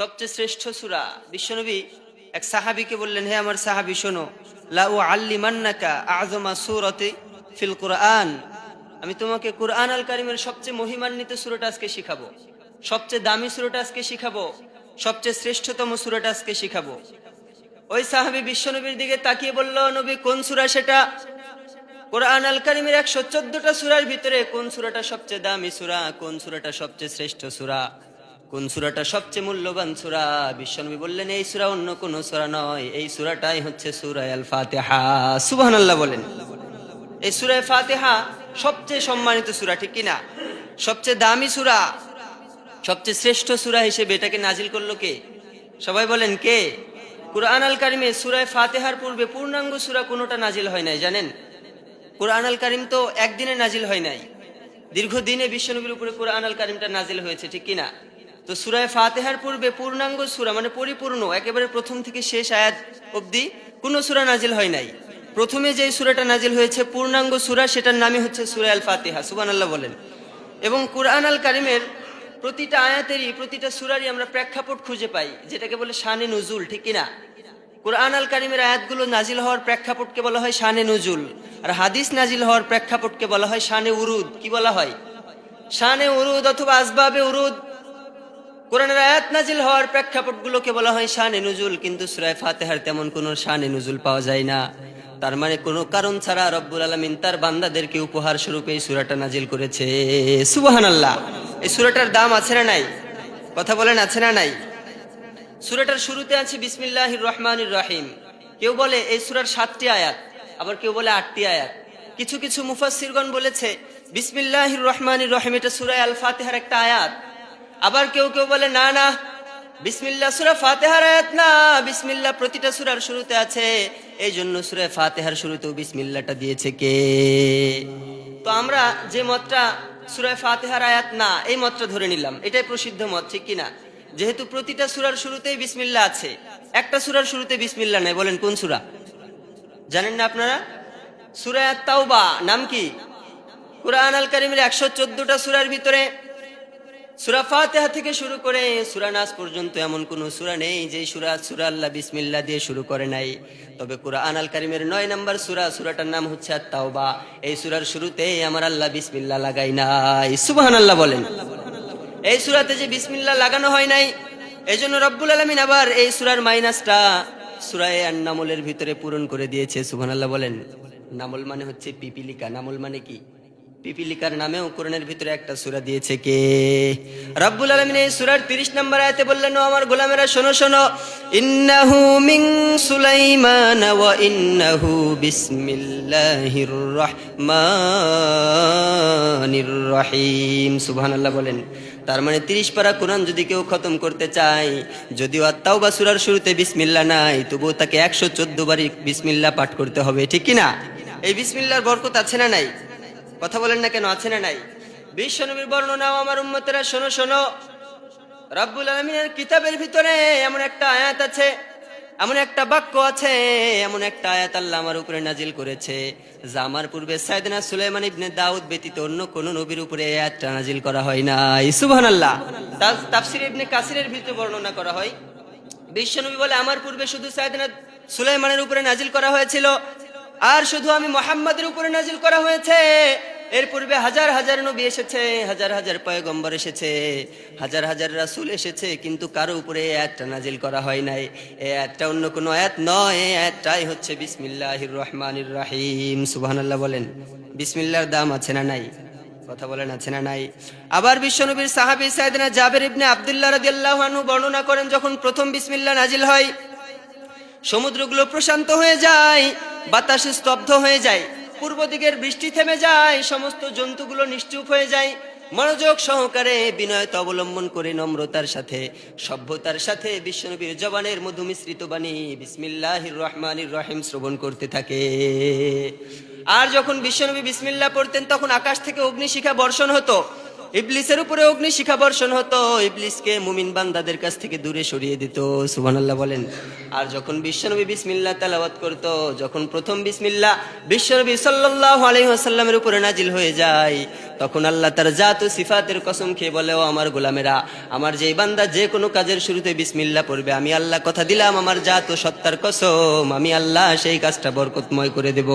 সবচেয়ে শ্রেষ্ঠ সুরা বিশ্বনবী এক সাহাবিকে বললেন, হে আমার সাহাবি, শোনো। লাউ আল্লি মান্নাকা আজমা সুরতে ফিল কোরআন। আমি তোমাকে কোরআন আল কারিমের সবচেয়ে মহিমান্বিত সুরটা আজকে শিখাবো। সবচেয়ে দামি সুরটা আজকে শিখাবো। সবচেয়ে শ্রেষ্ঠতম সুরটা আজকে শিখাবো। ওই সাহাবি বিশ্বনবীর দিকে তাকিয়ে বলল, নবী, কোন সুরা সেটা? কোরআন আল কারিমের একশো চোদ্দটা সুরার ভিতরে কোন সুরাটা সবচেয়ে দামি সুরা, কোন সুরাটা সবচেয়ে শ্রেষ্ঠ সুরা? কোন সুরাটা সবচেয়ে মূল্যবান সুরা? বিশ্বনবী বললেন, এই সুরা অন্য কোন সুরা নয়। এই সুরাটাই হচ্ছে সুরা আল ফাতেহা সুবহানাল্লাহ বলেন। এই সুরায় ফাতেহা সবচেয়ে সম্মানিত সুরা, ঠিক কিনা? সবচেয়ে দামি সুরা, সবচেয়ে শ্রেষ্ঠ সুরা হিসেবে এটাকে নাজিল করল কে? সবাই বলেন কে? কুরআন আল কারিমে সুরায় ফাতেহার পূর্বে পূর্ণাঙ্গ সুরা কোনোটা নাজিল হয় নাই, জানেন? কোরআন আল কারিম তো একদিনে নাজিল হয় নাই। দীর্ঘদিনে বিশ্বনবীর উপরে কোরআন আল কারিমটা নাজিল হয়েছে, ঠিক কিনা? তো সুরায় ফাতেহার পূর্বে পূর্ণাঙ্গ সুরা মানে পরিপূর্ণ, একেবারে প্রথম থেকে শেষ আয়াত অবধি কোনো সুরা নাজিল হয় নাই। প্রথমে যে সুরাটা নাজিল হয়েছে পূর্ণাঙ্গ সুরা, সেটার নামই হচ্ছে সুরা আল ফাতেহা সুবান আল্লাহ বলেন। এবং কোরআন আল কারিমের প্রতিটা আয়াতেরই, প্রতিটা সুরারই আমরা প্রেক্ষাপট খুঁজে পাই, যেটাকে বলে শানে নজুল, ঠিক কিনা? কোরআন আল কারিমের আয়াতগুলো নাজিল হওয়ার প্রেক্ষাপটকে বলা হয় শানে নজুল, আর হাদিস নাজিল হওয়ার প্রেক্ষাপটকে বলা হয় শানে উরুদ। কি বলা হয়? শানে উরুদ অথবা আসবাবে উরুদ কোরআনের আয়াত নাজিল হওয়ার প্রেক্ষাপটগুলোকে বলা হয় শানে নুজুল, কিন্তু সুরায় ফাতেহার তেমন কোনো শানে নুজুল পাওয়া যায় না। তার মানে কোনো কারণ ছাড়া রব্বুল আলমিন তার বান্দাদেরকে উপহার স্বরূপে এই সুরাটা নাজিল করেছে। সুবাহান আল্লাহ এই সুরাটার দাম আছে না নাই? কথা বলেন, আছে না নাই? সুরাটার শুরুতে আছে বিসমিল্লাহ রহমানির রহিম। কেউ বলে এই সুরার সাতটি আয়াত, আবার কেউ বলে আটটি আয়াত। কিছু কিছু মুফাসিরগণ বলেছে বিসমিল্লাহ রহমানির রহিম, এটা সুরায় আল ফাতেহার একটা আয়াত। আবার কেউ কেউ বলে, না না বিসমিল্লা সুরা ফাতেহার আয়াত না বিসমিল্লা প্রতিটা সুরার শুরুতে আছে। এই জন্য সুরা ফাতেহার শুরুতেও বিসমিল্লাহটা দিয়েছে কে? তো আমরা যে মতটা সুরায় ফাতেহার আয়াত না, এই মতটা ধরে নিলাম। এটাই প্রসিদ্ধ মত, ঠিক কিনা? যেহেতু প্রতিটা সুরার শুরুতেই বিসমিল্লা আছে, একটা সুরার শুরুতে বিসমিল্লা নেই, বলেন কোন সুরা? জানেন না আপনারা? সুরায় তাওবা, নাম কি? কোরআন আল কারিমের একশো চোদ্দটা সুরার ভিতরে সুরা ফাতেহা থেকে শুরু করে সুরা নাস পর্যন্ত এমন কোন সুরা নেই যে সুরা সুরা আল্লাহ বিসমিল্লা দিয়ে শুরু করে নাই। তবে কোরআন আল কারিমের নয় নাম্বার সুরা, সুরাটার নাম হচ্ছে তাওবা এই সুরার শুরুতে আমার আল্লাহ বিসমিল্লা লাগাই নাই। সুবহান আল্লাহ বলেন। এই সুরাতে যে বিসমিল্লা লাগানো হয় নাই এই জন্য রব্বুল আলমিন আবার এই সুরার মাইনাসটা সুরায় আর নামলের ভিতরে পূরণ করে দিয়েছে। সুবহান আল্লাহ বলেন। নামল মানে হচ্ছে পিপিলিকা। নামল মানে কি? পিপিলিকার নামেও কোরআনের ভিতরে একটা সুরা দিয়েছে কে? রব্বুল আলমিন এই সুরার তিরিশ নম্বর আয়াতে বললেন, ও আমার গোলামেরা, শোনো শোনো। ইন্নাহু মিং সুলাইমান ওয়া ইন্নাহু বিসমিল্লাহির রহমানির রহিম। সুবহানাল্লাহ বলেন। তার মানে তিরিশ পারা কোরআন যদি কেউ খতম করতে চায়, যদিও আত্মাও বা সুরার শুরুতে বিসমিল্লা নাই, তবুও তাকে একশো চোদ্দ বারই বিসমিল্লা পাঠ করতে হবে, ঠিক কিনা? এই বিসমিল্লার বরকত আছে না নাই? কথা বলেন না কেন, আছে না নাই? বিশ্বনবীর বর্ণনাও আমার উম্মতেরা, শোনো শোনো। রাব্বুল আলমিনের কিতাবের ভিতরে এমন একটা আয়াত আছে, এমন একটা বাক্য আছে, এমন একটা আয়াত আল্লাহ আমার উপরে নাজিল করেছে, যা আমার পূর্বে সাইদনা সুলাইমান ইবনে দাউদ ব্যতীত অন্য কোন নবীর উপরে আয়াতটা নাজিল করা হয় না সুবহানাল্লাহ। তাফসির ইবনে কাসিরের ভিতরে বর্ণনা করা হয় বিশ্বনবী বলে, আমার পূর্বে শুধু সাইদনা সুলাইমানের উপরে নাজিল করা হয়েছিল, আর শুধু আমি মোহাম্মদের উপরে নাজিল করা হয়েছে। এর পূর্বে হাজার হাজার নবী এসেছে, হাজার হাজার পয়গম্বর এসেছে, হাজার হাজার রাসুল এসেছে, কিন্তু কারও উপরে আয়াতটা নাজিল করা হয় নাই। এই আয়াতটা অন্য কোনো আয়াত নয়, এই আয়াতটাই হচ্ছে বিসমিল্লাহির রহমানির রাহিম। সুবহানাল্লাহ বলেন, বিসমিল্লার দাম আছে না নাই? কথা বলেন, আছে না নাই? আবার বিশ্বনবীর সাহাবী সাইদিনা জাবের ইবনে আব্দুল্লাহ রাদিয়াল্লাহু বর্ণনা করেন, যখন প্রথম বিসমিল্লাহ নাজিল হয়, সমুদ্রগুলো প্রশান্ত হয়ে যায়, বাতাসে স্তব্ধ হয়ে যায় পূর্ব দিকের বৃষ্টি থেমে যায়, সমস্ত জন্তুগুলো নিশ্চুপ হয়ে যায়। মনোযোগ সহকারে বিনয়ত অবলম্বন করে নম্রতার সাথে, সভ্যতার সাথে বিশ্বনবীর জবানের মধু মিশ্রিত বাণী বিসমিল্লাহ রহমানির রহিম শ্রবণ করতে থাকে। আর যখন বিশ্বনবী বিসমিল্লা পড়তেন, তখন আকাশ থেকে অগ্নিশিখা বর্ষণ হতো। ইবলিসের উপরে অগ্নি শিখা বর্ষণ হতো। ইবলিসকে মুমিন বান্দাদের কাছ থেকে দূরে সরিয়ে দিত। সুবহানাল্লাহ বলেন, আর যখন বিশ্বনবী বিসমিল্লাহ তেলাওয়াত করত, যখন প্রথম বিসমিল্লাহ বিশ্বনবী সাল্লাল্লাহু আলাইহি ওয়াসাল্লামের উপরে নাজিল হয়ে যায়, তখন আল্লাহ তার জাত সিফাতের কসম খেয়ে বলে, ও আমার গোলামেরা, আমার যেই বান্দা যে কোনো কাজের শুরুতে বিসমিল্লাহ পড়বে। আমি আল্লাহ কথা দিলাম, আমার জাত সত্তার কসম। আমি আল্লাহ সেই কাজটা বরকতময় করে দেব।